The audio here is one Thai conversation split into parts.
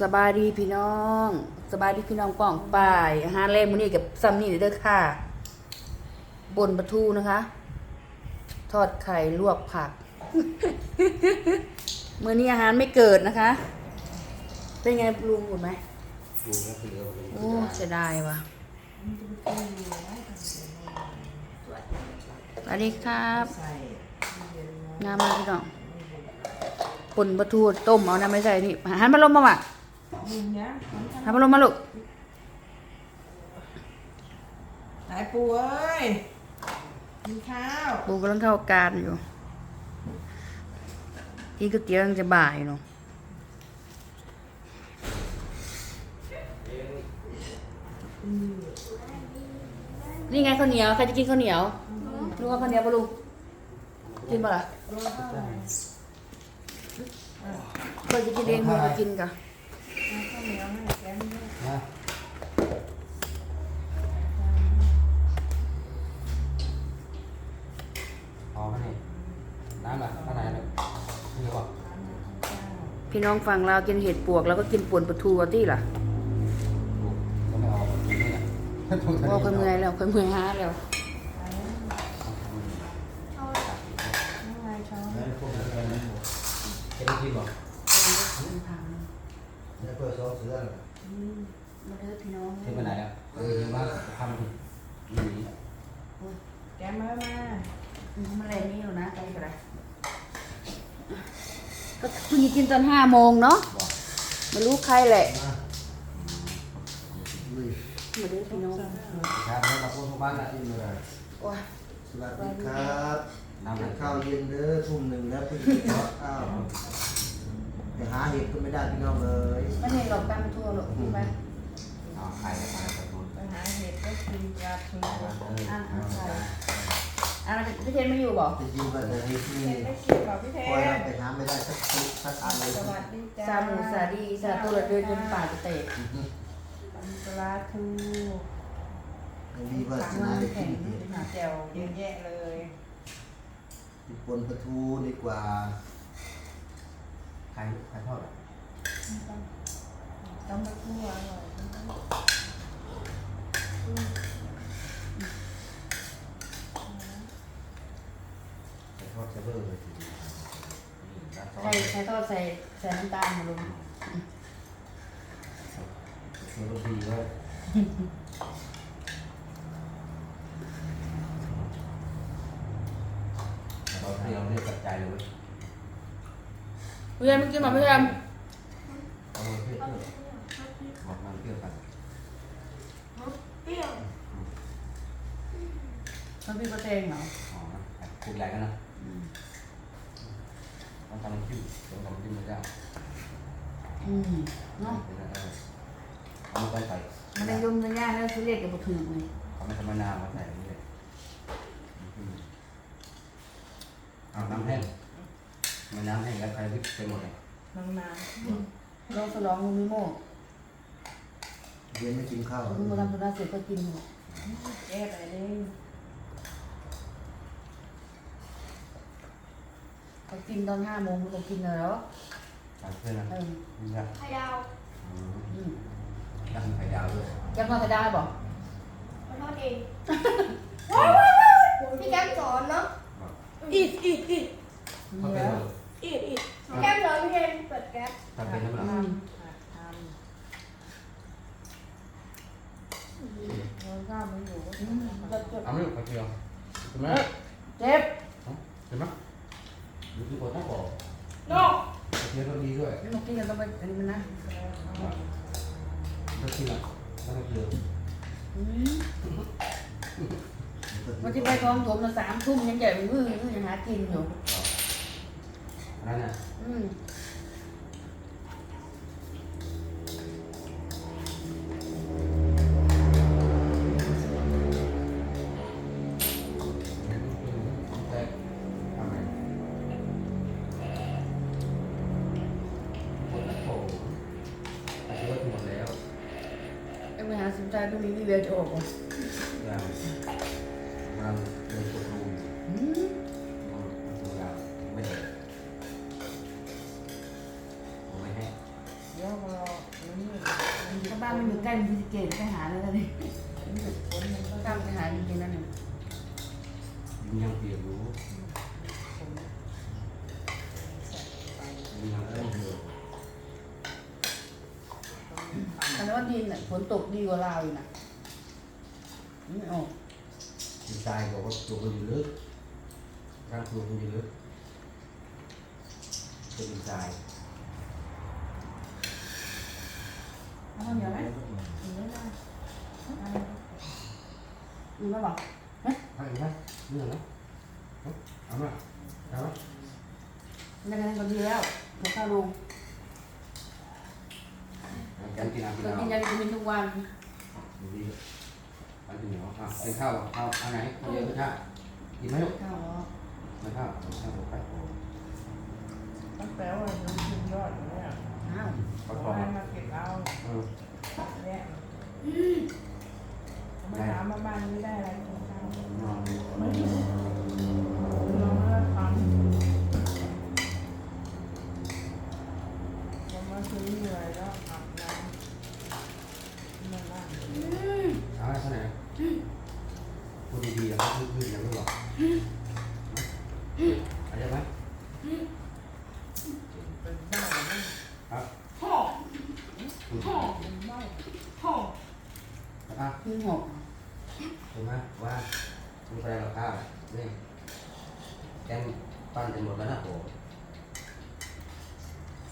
สบายดีพี่น้อง สบายดีพี่น้องป้องป่ายอาหารแรงมื้อนี้กับซัมนี่เด้อค่ะบนปลาทูนะคะ ทอดไข่ลวกผักมื้อนี้อาหารไม่เกิดนะคะ เป็นไงลุงหมดไหมดูก็คือเราเป็นโอ้เสียดายว่ะสวัสดีครับน้ำมาพี่น้องปนปลาทูต้มเอาน้ำไม่ใส่นี่หันมาลมมาว่ะ หันมาลมมาลูกไหนปูเอ้ยกินข้าวปูกำลังเข้าการอยู่อีกก๋วยเตี๋ยวยังจะบ่ายเนาะนี่ไงข้าวเหนียวใครจะกินข้าวเหนียวลุงเอาข้าวเหนียวปะลุงกินปะล่ะเคยจะกินเองมึงก็กินกะข้าวเห นียวให้แกงด้วยนะพอไหมนี่น้ำอะข้างในเลยนี่บอกพี่น้องฟังเราวกินเห็ดปวกแล้วก็กินป่วนปลาทูเอาที่ล่ะถูกก็ไม่เอาแบบนี้เนี่ยว่าเคยเมื่อยแล้วเคยเมื่อยหาแล้วน้ำลายช้อน แล้วพวกนั้นอะไรนะจะได้กินบอกเนี่ยเปิดซองเสือน่ะมาเด้อพี่น้องที่ไปไหนอะเออที่ว่าทำหนีแกงมามามาแรงนี่อยู่นะใครกันไรก็คุณจะกินตอนห้าโมงเนาะบอกไม่รู้ใครแหละมาลุยมาเด้อพี่น้องครับแล้วเราพูดทุกบ้านละกินเลยโอ้ยสวัสดีครับน้ำกิมันนข้าวเย็นเด้อทุ่มหนึ่งแล้วเพิ่งกินข้าว ไปหาเห็ดก็ไม่ได้พี่น้องเลยไม่เห็นหรอกตามทั่วหรอกพี่ไปเอาไข่ไปกับนู้นไปหาเห็ดก็กินปลาทูเออเอาไข่อะพี่เทนไม่อยู่บอกจะยินว่าจะเห็ดนี่เห็ดได้กินกับพี่เทคอยเรานไปหาไม่ได้สักทีสักอันเลยสวัสดีจ้าซาหมูซาดีซาตัวละเดินจนป่าจะเตะปลาทูมีวาสนาได้กินเห็ดแจ่วเยอะแยะเลยปนปลาทูดีกว่า ไข่ไข่ทอดอะต้องไปคั่วอร่อยไข่ทอดเซเวอร์เลยทีใส่ใส่ทอดใส่ใส่น้ำตาลมาลง เซอร์ดีเลยเราเตรียมเรียกปัจจัยเลยเว้ย พี่เทนไม่กินหรอพี่เทนเอาเพื่อนเพื่อนบอกมันเพื่อนกันพี่ประเทงเหรออ๋อปลูกใหญ่กันนะต้องทำน้ำจิ้มต้องทำน้ำจิ้มมาจ้าอืมเนาะเอาไม่ต้องใส่มันได้ยุ่งกันยากแล้วซื้อเรียกกับบุถือเลยเขาไม่ทำมะนาวมาใส่นี่เลยเอาน้ำแห้ง มันน้ำแห้งแล้วใครวิปไปหมดเลยน้ำน้ลองสลองลุงมิโม่เย็นไม่กินข้าวลุงมาทำธุระเสร็จก็กินหมดำแก้ไปเลยเขากินตอนห้าโมงเขากินแล้วใส่เพื่อนนะเออนี่ครับไข่ดาวอืมตั้งไข่ดาวด้วยแก้มนอนจะได้บอกมันทอดเอง ว้าวว้าวว้าว พี่แก้มสอนเนาะ อีกอีกอีก เขาเป็น อีดอีดพี่แก้มสอนพี่เทนเปิดแก๊ส ทำเป็นน้ำหนัก อืม ทำเราข้าวมันอยู่ก็ อืมจดจด เอาไม่หยุดกระเทียมใช่ไหม เจ็บ เห็นไหมดูที่คนต้องบอก นอก กระ เทียมต้องดีด้วยนี่มากินกันต้องไปอันนี้มันนะต้องกินอะต้องกระเทียมอืมวันที่ไปคลองถมมาสามทุ่มยังใหญ่มือมือยังหากินอยู่นั่นน่ะอืมาสินใจตรงนี้มีเบียร์จะออกว่ะย่างกำลังเดินตัวรูอืมตัวยาวไม่เด็ดไม่แห้เดี๋ยวรอมันอยู่ใกล้มันจะเกตไปหาเลยนะนี่กล้ามไปหาจริงๆนั่นน่ะยิงยังเปลี่ยนรู้ อันนั้นว่าดินน่ะฝนตกดีกว่าเราอยู่น่ะไม่ออกดีไซน์บอกว่าตัวมันอยู่ลึกร่างตัวมันอยู่ลึกเป็นดีไซน์เอาข้าวเหนียวไหมอืมไม่บอกเอาอีกไหมเรื่องนะเอามาเอามาไม่ได้ก็ดีแล้วหัวข้าวลง เอากันกินเอากินก็เอากินยาวิตามินทุกวันดูดีอันที่เหนียวอะเป็นข้าวเอาอันไหนเอาเยอะก็ได้กินไหมลูกข้าวเหรอไม่ข้าวเอาข้าวไปโอ้ตั้งแต่ว่ามันขึ้นยอดอยู่เนี่ย อ้าว ประ เขา คอง ให้มาเก็บเอา เออ เนี่ยมาถามมาบ้านนี้ได้อะไรกินข้าวน อน ไม่รู้ลองเลิกทำยังมาซื้อเหนื่อยแล้วอาบน้ำนั่นน่ะ เอาอะไรเท่าไหร่ พูดดีๆอะพูดพื้นๆยังไม่บอกเอาได้ไหมเป็นบ้าไหมครับพ่อพูดพ่อเป็นบ้าพ่ออะขึ้นหกถูกไหมว่าคุณไปกับข้าวนี่แกงปั้นจะหมดแล้วนะโอ้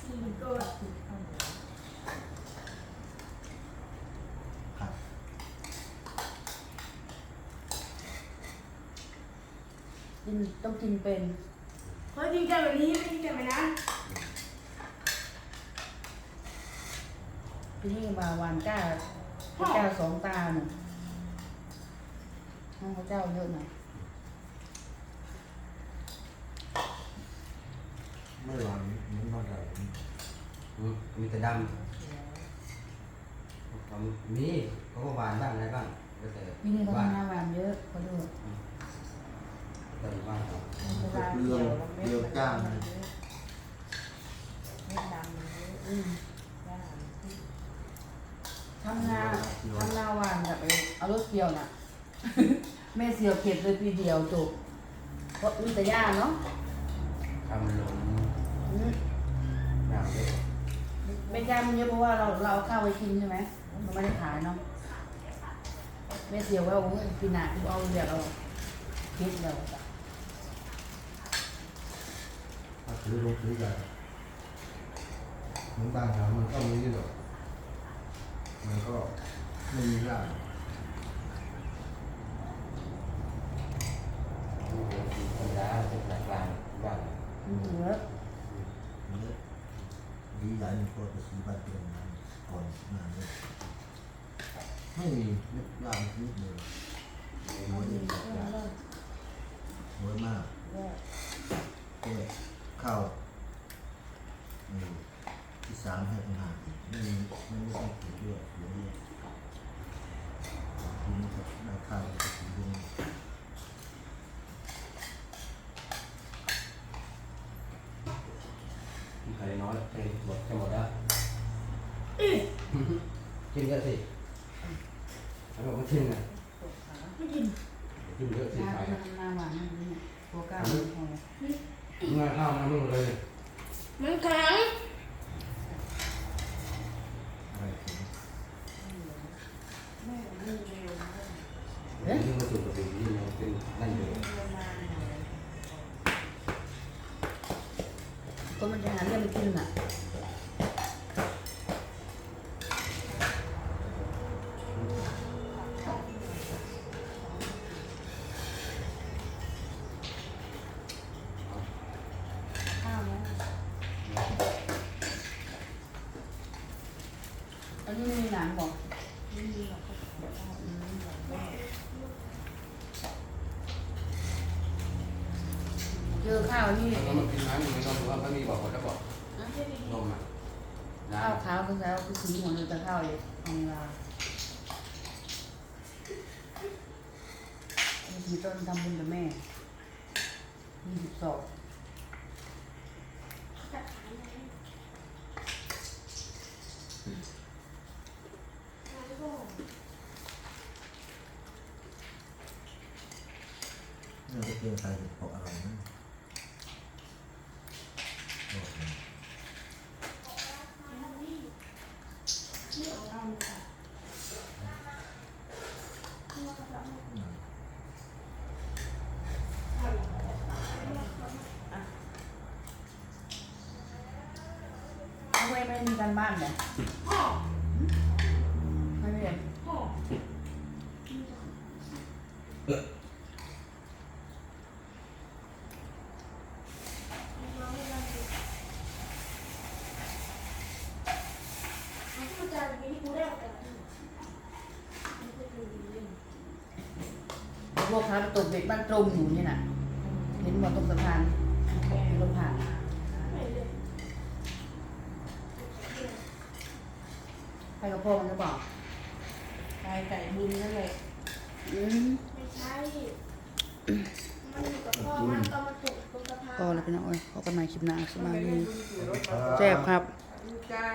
สี่เกิดค กินต้องกินเป็นเฮ้ยกินกันแบบนี้ไม่กินกันไปนะที่นี่มาวันก้าพระเจ้าสองตาหนึ่งห้องพระเจ้าเยอะหน่อยไม่หวานเหมือนบ้านเราอืมมีแต่ดำเขามีเขาก็หวานบ้างอะไรบ้างแล้วแต่ที่นี่เขาบ้าน ทำงานวันเยอะเขาดูแต่ บ้านเขาเวลาเดียวแล้วเม็ดมันดำมันเยอะเม็ดดำมันเยอะอืมจ้าทำนาทำนาวันแบบไปเอารถเกี่ยวน่ะ แม่เสียวเก็บเลยปีเดียวจบเพราะมีแต่ย่าเนาะทำลงอืมหนาวเลยไม่ย่ามันเยอะเพราะว่าเราเราเอาข้าวไปกินใช่ไหมเราไม่ได้ขายเนาะแม่เสียวว่าโอ้ยปีหน้ากูเอาเดี๋ยวเราคิดเราถ้า ซื้อลงซื้อกันมือนบ้านเรามันก็มีหรอกมันก็ไม่มีร้านธรรมดาเป็นหลักลานบ้านอืมเยอะเยอะดีใหญ่มันก็จะซื้อบ้านเปลี่ยนนั้นก่อนนานี้ไม่มีเล็บยางนิดเดียวน้อยเลยางน้อยมากาวเออที่สามให้ปัญหาอีกไม่มีไม่ไม่ต้องเก็บด้วยเดี๋ยวนี้ทีนี้ก็ได้ข้าวก็ถือด้วยที่ใครน้อยใครหมดใครหมดแล้วกินเยอะสิแล้วบอกว่ากินอะไม่กินกินเยอะสิหน้าไปหน้าหน้าหวานนี่เนี่ยโฟกัส ไม่พอเมื่อข้าวน้ำมึงเลยมันแข็งอะไรถึงเอ๊ะยิ่งมาสู่กับสิ่งที่มันเป็นนั่นเลยก็มันจะหาเรื่องไปกินอะ อันนี้มีหนังบอกไม่มีหรอกก็ขอข้าวอืมแม่เจอข้าวนี่แล้วมันกินน้ำมันไม่ต้องรู้ว่าไม่มีบอกเขาจะบอกนมอะน้ข้าวขาวคือขาวคือสีหมดเลยแต่ข้าวเลยของเรามีต้นทำบุญกับแม่ยี่สิบสองเกียงใส่เห็ดเพาะอะไรนะโอ้โห เอา ไว้ไม่มีการบ้านเลยไม่เรียนพวกค้าประตูเด็กบ้านตรงอยู่นี่น่ะเห็นหมดตรงสะพานมีรถผ่าน ไปกับพ่อมันหรือเปล่าไก่ไก่บุญนั่นแหละอืมไม่ใช่ มันอยู่กับพ่อมันก็มาตกตรงสะพานพอแล้วพี่น้องเอ้ยพบกันใหม่คลิปหน้าสบายดีบุญอยู่รถแซ่บครับ จ้า